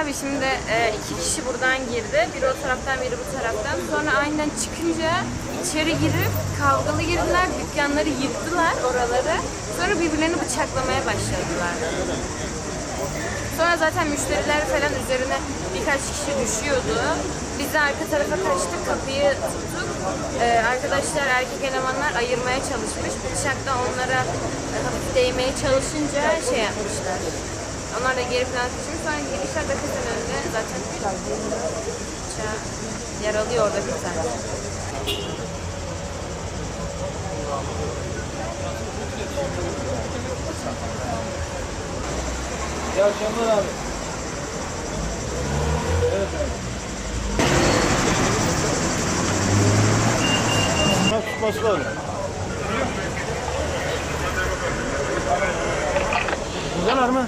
Abi şimdi e, iki kişi buradan girdi. Biri o taraftan biri bu taraftan. Sonra aynen çıkınca içeri girip kavgalı girdiler. Dükkanları yıktılar oraları. Sonra birbirlerini bıçaklamaya başladılar. Sonra zaten müşteriler falan üzerine birkaç kişi düşüyordu. Biz de arka tarafa kaçtık, kapıyı tuttuk. Ee, arkadaşlar, erkek elemanlar ayırmaya çalışmış. Bıçak da onlara hafif değmeye çalışınca şey yapmışlar. Onlar da geri plan kaçmış. Sonra girişler de kızın önünde zaten yaralıyor orada bir tane. İyi akşamlar abi. Evet abi. Tutması mı?